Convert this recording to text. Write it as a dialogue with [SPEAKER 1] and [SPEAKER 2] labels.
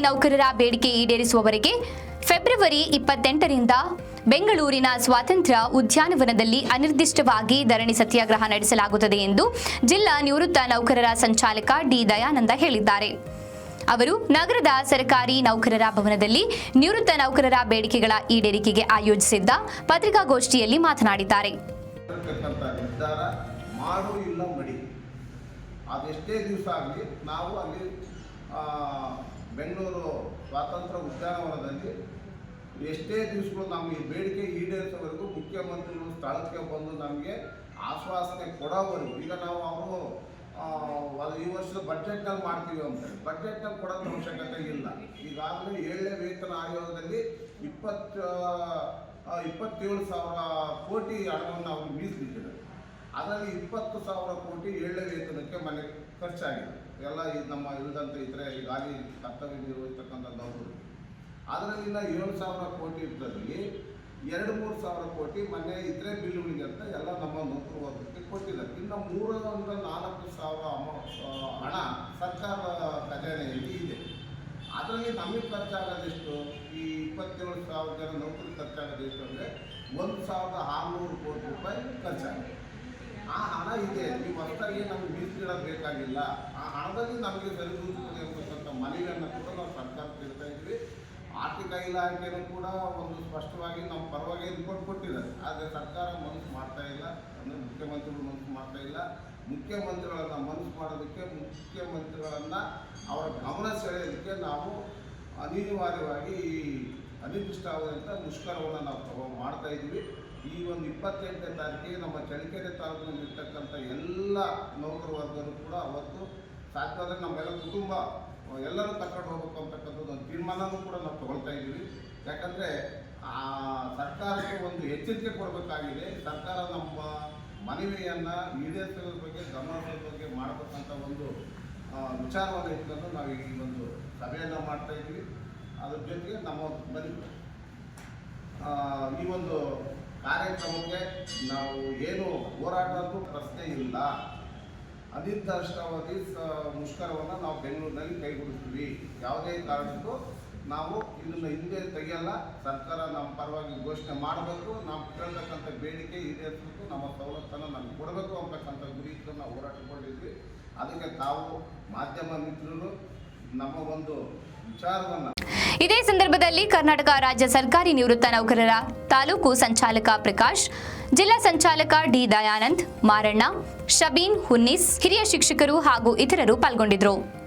[SPEAKER 1] ನೌಕರರ ಬೇಡಿಕೆ ಈಡೇರಿಸುವವರೆಗೆ ಫೆಬ್ರವರಿ ಇಪ್ಪತ್ತೆಂಟರಿಂದ ಬೆಂಗಳೂರಿನ ಸ್ವಾತಂತ್ರ್ಯ ಉದ್ಯಾನವನದಲ್ಲಿ ಅನಿರ್ದಿಷ್ಟವಾಗಿ ಧರಣಿ ಸತ್ಯಾಗ್ರಹ ನಡೆಸಲಾಗುತ್ತದೆ ಎಂದು ಜಿಲ್ಲಾ ನಿವೃತ್ತ ನೌಕರರ ಸಂಚಾಲಕ ಡಿ ದಯಾನಂದ ಹೇಳಿದ್ದಾರೆ. ಅವರು ನಗರದ ಸರ್ಕಾರಿ ನೌಕರರ ಭವನದಲ್ಲಿ ನಿವೃತ್ತ ನೌಕರರ ಬೇಡಿಕೆಗಳ ಈಡೇರಿಕೆಗೆ ಆಯೋಜಿಸಿದ್ದ ಪತ್ರಿಕಾಗೋಷ್ಠಿಯಲ್ಲಿ ಮಾತನಾಡಿದ್ದಾರೆ.
[SPEAKER 2] ನಾವು ಅಲ್ಲಿ ಬೆಂಗಳೂರು ಸ್ವಾತಂತ್ರ್ಯ ಉದ್ಯಾನವನದಲ್ಲಿ ಎಷ್ಟೇ ದಿವಸಗಳು ನಮಗೆ ಬೇಡಿಕೆ ಈಡೇರಿಸೋವರೆಗೂ ಮುಖ್ಯಮಂತ್ರಿಗಳು ಸ್ಥಳಕ್ಕೆ ಬಂದು ನಮಗೆ ಆಶ್ವಾಸನೆ ಕೊಡೋವರೆಗೂ, ಈಗ ನಾವು ಅವರು ಈ ವರ್ಷದ ಬಜೆಟ್ನಲ್ಲಿ ಮಾಡ್ತೀವಿ ಅಂತ ಬಜೆಟ್ನಲ್ಲಿ ಕೊಡೋದು ಅವಶ್ಯಕತೆ ಇಲ್ಲ. ಈಗಾಗಲೇ ಏಳನೇ ವೇತನ ಆಯೋಗದಲ್ಲಿ ಇಪ್ಪತ್ತು ಇಪ್ಪತ್ತೇಳು ಸಾವಿರ ಕೋಟಿ ಹಣವನ್ನು ಅವರು ಮೀಸಲಿಟ್ಟಿದ್ದಾರೆ. ಅದರಲ್ಲಿ ಇಪ್ಪತ್ತು ಸಾವಿರ ಕೋಟಿ ಏಳನೇ ವೇತನಕ್ಕೆ ಮನೆ ಖರ್ಚಾಗಿದೆ. ಎಲ್ಲ ಈ ನಮ್ಮ ಇಳಿದಂತೆ ಇದ್ರೆ ಈಗಾಗಲೇ ಕರ್ತವ್ಯ ನಿರ್ವಹಿಸ್ತಕ್ಕಂಥ ನೌಕರು ಅದರಲ್ಲಿ ಇನ್ನ ಏಳು ಸಾವಿರ ಕೋಟಿ ಇದ್ದಲ್ಲಿ ಎರಡು ಮೂರು ಸಾವಿರ ಕೋಟಿ ಮನೆ ಇದ್ರೆ ಬಿಲ್ಲುಗಳಿಗೆ ಅಂತ ಎಲ್ಲ ನಮ್ಮ ನೌಕರು ವರ್ಗಕ್ಕೆ ಕೊಟ್ಟಿದ್ದಾರೆ. ಇನ್ನು ಮೂರರಿಂದ ನಾಲ್ಕು ಸಾವಿರ ಅಮ ಹಣ ಸರ್ಕಾರದ ಖಜಾನೆಯಲ್ಲಿ ಇದೆ. ಅದರಲ್ಲಿ ನಮಗೆ ಖರ್ಚಾಗೋದೆಷ್ಟು ಈ ಇಪ್ಪತ್ತೇಳು ಸಾವಿರ ಜನ ನೌಕರಿ ಖರ್ಚಾಗೋದೆಷ್ಟು ಅಂದರೆ ಒಂದು ಸಾವಿರದ ಆರುನೂರು ಕೋಟಿ ರೂಪಾಯಿ ಖರ್ಚಾಗಿದೆ. ಆ ಹಣ ಇದೆ, ನೀವು ಹೊಸದಾಗಿ ನಮ್ಗೆ ಮೀಸಲಿಡೋದು ಬೇಕಾಗಿಲ್ಲ. ಆ ಹಣದಲ್ಲಿ ನಮಗೆ ಸರಿದೂಗುತ್ತದೆ ಅಂತಕ್ಕಂಥ ಮನವಿಯನ್ನು ಕೂಡ ನಾವು ಸರ್ಕಾರಕ್ಕೆ ಇಡ್ತಾ ಇದ್ವಿ. ಆರ್ಥಿಕ ಇಲಾಖೆಯೂ ಕೂಡ ಒಂದು ಸ್ಪಷ್ಟವಾಗಿ ನಮ್ಮ ಪರವಾಗಿ ರಿಪೋರ್ಟ್ ಕೊಟ್ಟಿದ್ದಾರೆ. ಆದರೆ ಸರ್ಕಾರ ಮನಸ್ಸು ಮಾಡ್ತಾ ಇಲ್ಲ, ಅಂದರೆ ಮುಖ್ಯಮಂತ್ರಿಗಳು ಮನಸ್ಸು ಮಾಡ್ತಾ ಇಲ್ಲ. ಮುಖ್ಯಮಂತ್ರಿಗಳನ್ನು ಮನಸ್ಸು ಮಾಡೋದಕ್ಕೆ ಮುಖ್ಯಮಂತ್ರಿಗಳನ್ನು ಅವರ ಗಮನ ಸೆಳೆಯೋದಕ್ಕೆ ನಾವು ಅನಿವಾರ್ಯವಾಗಿ ಈ ಅನಿರ್ದಿಷ್ಟಾವಧಿಯಂತ ಮುಷ್ಕರವನ್ನು ನಾವು ಮಾಡ್ತಾ ಇದ್ವಿ. ಈ ಒಂದು ಇಪ್ಪತ್ತೆಂಟನೇ ತಾರೀಕಿಗೆ ನಮ್ಮ ಚಳ್ಳಕೆರೆ ತಾಲೂಕಿನಲ್ಲಿರ್ತಕ್ಕಂಥ ಎಲ್ಲ ನೌಕರ ವರ್ಗರು ಕೂಡ ಅವತ್ತು ಸಾಧ್ಯವಾದರೆ ನಮ್ಮೆಲ್ಲ ಕುಟುಂಬ, ಎಲ್ಲರೂ ಕರ್ಕೊಂಡು ಹೋಗ್ಬೇಕು ಅಂತಕ್ಕಂಥದ್ದು ಒಂದು ತೀರ್ಮಾನನೂ ಕೂಡ ನಾವು ತಗೊಳ್ತಾ ಇದ್ದೀವಿ. ಯಾಕಂದರೆ ಸರ್ಕಾರಕ್ಕೆ ಒಂದು ಎಚ್ಚರಿಕೆ ಕೊಡಬೇಕಾಗಿದೆ. ಸರ್ಕಾರ ನಮ್ಮ ಮನವಿಯನ್ನು ಈಡೇರಿಸೋದ್ರ ಬಗ್ಗೆ ಗಮನದ ಬಗ್ಗೆ ಮಾಡಬೇಕಂತ ಒಂದು ವಿಚಾರವನ್ನು ಇಟ್ಕೊಂಡು ನಾವು ಈ ಒಂದು ಸಭೆಯನ್ನು ಮಾಡ್ತಾ ಇದ್ದೀವಿ. ಅದ್ರ ಜೊತೆಗೆ ನಮ್ಮ ಬನ್ನಿ. ಈ ಒಂದು ಕಾರ್ಯಕ್ರಮಕ್ಕೆ ನಾವು ಏನು ಹೋರಾಟದ್ದು ಪ್ರಶ್ನೆ ಇಲ್ಲ. ಅನಿರ್ದಿಷ್ಟಾವಧಿ ಮುಷ್ಕರವನ್ನು ನಾವು ಬೆಂಗಳೂರಿನಲ್ಲಿ ಕೈಗೊಳಿಸ್ತೀವಿ ಯಾವುದೇ ಕಾರಣಕ್ಕೂ ನಾವು ಇದನ್ನು ಹಿಂದೆ ತೆಗೆಯಲ್ಲ. ಸರ್ಕಾರ ನಮ್ಮ ಪರವಾಗಿ ಘೋಷಣೆ ಮಾಡಬೇಕು. ನಾವು ಕೇಳ್ತಕ್ಕಂಥ ಬೇಡಿಕೆ ಇದೆ ಈಡೇರಿಸಬೇಕು ನಮ್ಮ ಸವಲತ್ತನ್ನು ನಮ್ಗೆ ಕೊಡಬೇಕು ಅಂತಕ್ಕಂಥ ಗುರಿ ನಾವು ಹೋರಾಟಗೊಂಡಿದ್ವಿ. ಅದಕ್ಕೆ ತಾವು ಮಾಧ್ಯಮ ಮಿತ್ರರು ನಮ್ಮ ಒಂದು ವಿಚಾರವನ್ನು
[SPEAKER 1] ಇದೇ ಸಂದರ್ಭದಲ್ಲಿ ಕರ್ನಾಟಕ ರಾಜ್ಯ ಸರ್ಕಾರಿ ನಿವೃತ್ತ ನೌಕರರ ತಾಲೂಕು ಸಂಚಾಲಕ ಪ್ರಕಾಶ್, ಜಿಲ್ಲಾ ಸಂಚಾಲಕ ಡಿ ದಯಾನಂದ್, ಮಾರಣ್ಣ, ಶಬೀನ್ ಹುನ್ನಿಸ್, ಹಿರಿಯ ಶಿಕ್ಷಕರು ಹಾಗೂ ಇತರರು ಪಾಲ್ಗೊಂಡಿದ್ದರು.